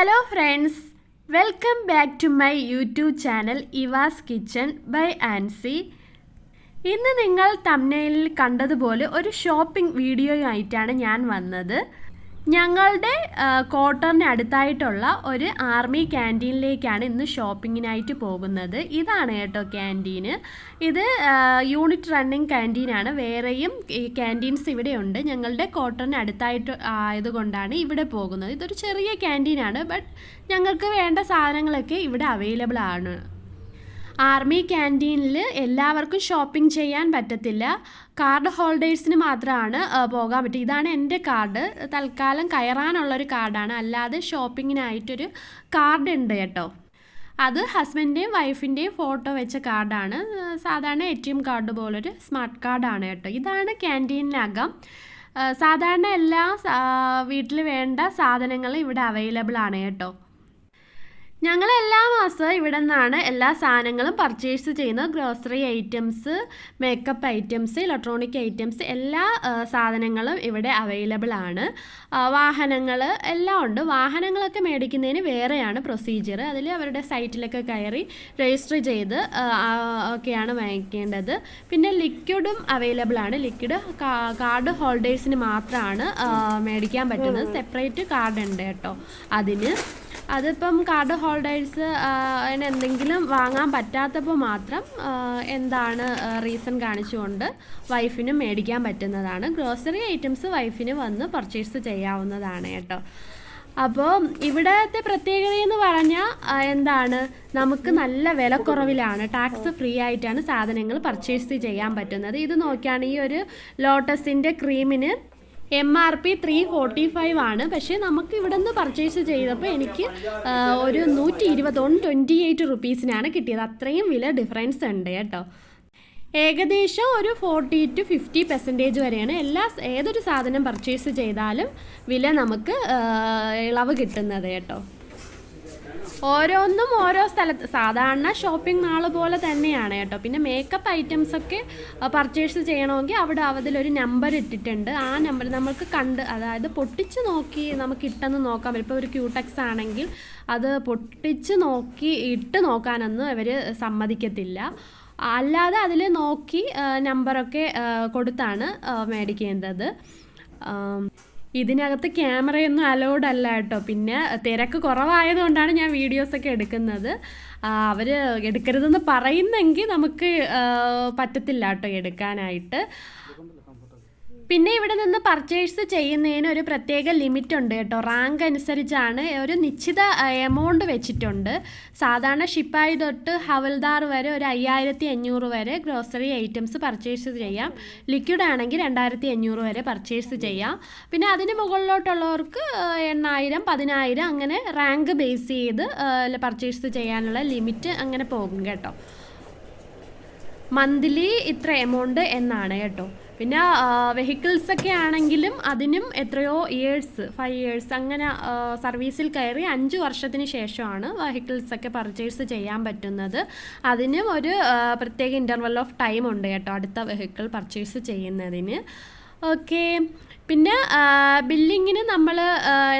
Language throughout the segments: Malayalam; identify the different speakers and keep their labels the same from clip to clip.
Speaker 1: Hello friends welcome back to my YouTube channel Eva's kitchen by Ancy ഇന്ന് നിങ്ങൾ തമ്നയിൽ കണ്ടതുപോലെ ഒരു ഷോപ്പിംഗ് വീഡിയോയുമായിട്ടാണ് ഞാൻ വന്നത്. ഞങ്ങളുടെ ക്വാർട്ടറിന് അടുത്തായിട്ടുള്ള ഒരു ആർമി ക്യാന്റീനിലേക്കാണ് ഇന്ന് ഷോപ്പിങ്ങിനായിട്ട് പോകുന്നത്. ഇതാണ് കേട്ടോ ക്യാന്റീന് ഇത് യൂണിറ്റ് റണ്ണിങ് ക്യാന്റീനാണ് വേറെയും ക്യാന്റീൻസ് ഇവിടെയുണ്ട് ഞങ്ങളുടെ ക്വാർട്ടറിന് അടുത്തായിട്ട് ആയതുകൊണ്ടാണ് ഇവിടെ പോകുന്നത്. ഇതൊരു ചെറിയ ക്യാന്റീനാണ് ബട്ട് ഞങ്ങൾക്ക് വേണ്ട സാധനങ്ങളൊക്കെ ഇവിടെ അവൈലബിൾ ആണ്. ആർമി ക്യാന്റീനിൽ എല്ലാവർക്കും ഷോപ്പിംഗ് ചെയ്യാൻ പറ്റത്തില്ല. കാർഡ് ഹോൾഡേഴ്സിന് മാത്രമാണ് പോകാൻ പറ്റുക. ഇതാണ് എന്റെ കാർഡ്. തൽക്കാലം കയറാനുള്ളൊരു കാർഡാണ്. അല്ലാതെ ഷോപ്പിങ്ങിനായിട്ടൊരു കാർഡ് ഉണ്ട് കേട്ടോ. അത് ഹസ്ബൻഡിന്റെയും വൈഫിന്റെയും ഫോട്ടോ വെച്ച കാർഡാണ്. സാധാരണ എ ടി എം കാർഡ് പോലൊരു സ്മാർട്ട് കാർഡാണ് കേട്ടോ. ഇതാണ് ക്യാന്റീനിനകം. സാധാരണ എല്ലാ വീട്ടിൽ വേണ്ട സാധനങ്ങളും ഇവിടെ അവൈലബിൾ ആണ് കേട്ടോ. ഞങ്ങൾ എല്ലാ മാസവും ഇവിടെ നിന്നാണ് എല്ലാ സാധനങ്ങളും പർച്ചേസ് ചെയ്യുന്നത്. Grocery items makeup items electronic items എല്ലാ സാധനങ്ങളും ഇവിടെ അവൈലബിൾ ആണ്. വാഹനങ്ങൾ എല്ലാം ഉണ്ട്. വാഹനങ്ങളൊക്കെ മേടിക്കുന്നതിന് വേറെയാണ് പ്രൊസീജിയർ അതിൽ അവരുടെ സൈറ്റിലൊക്കെ കയറി രജിസ്റ്റർ ചെയ്ത് ഒക്കെയാണ് വാങ്ങിക്കേണ്ടത്. പിന്നെ ലിക്വിഡും അവൈലബിൾ ആണ്. ലിക്വിഡ് കാർഡ് ഹോൾഡേഴ്സിന് മാത്രമാണ് മേടിക്കാൻ പറ്റുന്നത്. സെപ്പറേറ്റ് കാർഡ് ഉണ്ട് കേട്ടോ. അതിന് അതിപ്പം കാർഡ് ഹോൾഡേഴ്സ് എന്തെങ്കിലും വാങ്ങാൻ പറ്റാത്തപ്പോൾ മാത്രം എന്താണ് റീസൺ കാണിച്ചുകൊണ്ട് വൈഫിന് മേടിക്കാൻ പറ്റുന്നതാണ്. ഗ്രോസറി ഐറ്റംസ് വൈഫിന് വന്ന് പർച്ചേസ് ചെയ്യാവുന്നതാണ് കേട്ടോ. അപ്പോൾ ഇവിടത്തെ പ്രത്യേകത എന്ന് പറഞ്ഞാൽ എന്താണ് നമുക്ക് നല്ല വിലക്കുറവിലാണ്. ടാക്സ് ഫ്രീ ആയിട്ടാണ് സാധനങ്ങൾ പർച്ചേസ് ചെയ്യാൻ പറ്റുന്നത്. ഇത് നോക്കിയാണ് ഈ ഒരു ലോട്ടസിന്റെ ക്രീമിന് M R P three forty five ആണ്. പക്ഷേ നമുക്ക് ഇവിടെ നിന്ന് പർച്ചേസ് ചെയ്തപ്പോൾ എനിക്ക് ഒരു നൂറ്റി ഇരുപത് വൺ ട്വന്റി എയ്റ്റ് റുപ്പീസിനാണ് കിട്ടിയത്. അത്രയും വില ഡിഫറൻസ് ഉണ്ട് കേട്ടോ. ഏകദേശം ഒരു ഫോർട്ടി ടു ഫിഫ്റ്റി പെർസെന്റേജ് വരെയാണ് എല്ലാ ഏതൊരു സാധനം പർച്ചേസ് ചെയ്താലും വില നമുക്ക് ഇളവ് കിട്ടുന്നത് കേട്ടോ. ഓരോന്നും ഓരോ സ്ഥലത്ത് സാധാരണ ഷോപ്പിംഗ് മാൾ പോലെ തന്നെയാണ് കേട്ടോ. പിന്നെ മേക്കപ്പ് ഐറ്റംസ് ഒക്കെ പർച്ചേസ് ചെയ്യണമെങ്കിൽ അവിടെ അതിലൊരു നമ്പർ ഇട്ടിട്ടുണ്ട്. ആ നമ്പർ നമുക്ക് കണ്ട് അതായത് പൊട്ടിച്ച് നോക്കി നമുക്ക് ഇട്ടെന്ന് നോക്കാം. ഇപ്പോൾ ഒരു ക്യൂടെക്സ് ആണെങ്കിൽ അത് പൊട്ടിച്ച് നോക്കി ഇട്ട് നോക്കാനൊന്നും അവർ സമ്മതിക്കത്തില്ല. അല്ലാതെ അതിൽ നോക്കി നമ്പറൊക്കെ കൊടുത്താണ് മേടിക്കേണ്ടത്. ഇതിനകത്ത് ക്യാമറയൊന്നും അലൗഡ് അല്ല കേട്ടോ. പിന്നെ തിരക്ക് കുറവായതുകൊണ്ടാണ് ഞാൻ വീഡിയോസൊക്കെ എടുക്കുന്നത്. അവർ എടുക്കരുതെന്ന് പറയുന്നെങ്കിൽ നമുക്ക് പറ്റത്തില്ല കേട്ടോ എടുക്കാനായിട്ട്. പിന്നെ ഇവിടെ നിന്ന് പർച്ചേസ് ചെയ്യുന്നതിന് ഒരു പ്രത്യേക ലിമിറ്റ് ഉണ്ട് കേട്ടോ. റാങ്ക് അനുസരിച്ചാണ് ഒരു നിശ്ചിത എമൗണ്ട് വെച്ചിട്ടുണ്ട്. സാധാരണ ഷിപ്പായി തൊട്ട് ഹവൽദാർ വരെ ഒരു അയ്യായിരത്തി അഞ്ഞൂറ് വരെ ഗ്രോസറി ഐറ്റംസ് പർച്ചേസ് ചെയ്യാം. ലിക്വിഡ് ആണെങ്കിൽ രണ്ടായിരത്തി അഞ്ഞൂറ് വരെ പർച്ചേസ് ചെയ്യാം. പിന്നെ അതിന് മുകളിലോട്ടുള്ളവർക്ക് എണ്ണായിരം പതിനായിരം അങ്ങനെ റാങ്ക് ബേസ് ചെയ്ത് പർച്ചേസ് ചെയ്യാനുള്ള ലിമിറ്റ് അങ്ങനെ പോകും കേട്ടോ. മന്ത്ലി ഇത്ര എമൗണ്ട് എന്നാണ് കേട്ടോ. പിന്നെ വെഹിക്കിൾസ് ഒക്കെ ആണെങ്കിലും അതിനും എത്രയോ ഇയേഴ്സ് ഫൈവ് ഇയേഴ്സ് അങ്ങനെ സർവീസിൽ കയറി അഞ്ച് വർഷത്തിന് ശേഷമാണ് വെഹിക്കിൾസ് ഒക്കെ പർച്ചേസ് ചെയ്യാൻ പറ്റുന്നത്. അതിനും ഒരു പ്രത്യേക ഇന്റർവൽ ഓഫ് ടൈം ഉണ്ട് കേട്ടോ അടുത്ത വെഹിക്കിൾ പർച്ചേസ് ചെയ്യുന്നതിന്. ഓക്കെ പിന്നെ ബില്ലിങ്ങിന് നമ്മൾ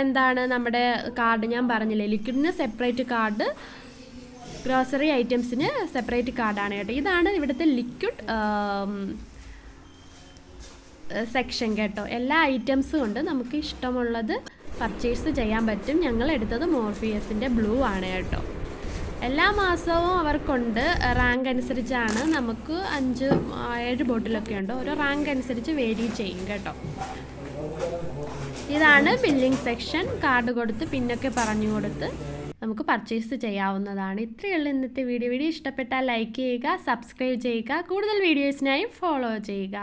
Speaker 1: എന്താണ് നമ്മുടെ കാർഡ് ഞാൻ പറഞ്ഞില്ലേ? ലിക്വിഡിന് സെപ്പറേറ്റ് കാർഡ് ഗ്രോസറി ഐറ്റംസിന് സെപ്പറേറ്റ് കാർഡാണ് കേട്ടോ. ഇതാണ് ഇവിടുത്തെ ലിക്വിഡ് സെക്ഷൻ കേട്ടോ. എല്ലാ ഐറ്റംസും ഉണ്ട്. നമുക്ക് ഇഷ്ടമുള്ളത് പർച്ചേസ് ചെയ്യാൻ പറ്റും. ഞങ്ങൾ എടുത്തത് മോർഫിയസിന്റെ ബ്ലൂ ആണ് കേട്ടോ. എല്ലാ മാസവും അവർക്കുണ്ട്. റാങ്ക് അനുസരിച്ചാണ് നമുക്ക് അഞ്ച് ഏഴ് ബോട്ടിലൊക്കെ ഉണ്ട്. ഓരോ റാങ്ക് അനുസരിച്ച് വേരി ചെയ്യും കേട്ടോ. ഇതാണ് ബില്ലിംഗ് സെക്ഷൻ കാർഡ് കൊടുത്ത് പിന്നൊക്കെ പറഞ്ഞു കൊടുത്ത് നമുക്ക് പർച്ചേസ് ചെയ്യാവുന്നതാണ്. ഇത്രയുള്ള ഇന്നത്തെ വീഡിയോ വീഡിയോ ഇഷ്ടപ്പെട്ടാൽ ലൈക്ക് ചെയ്യുക സബ്സ്ക്രൈബ് ചെയ്യുക. കൂടുതൽ വീഡിയോസിനായി ഫോളോ ചെയ്യുക.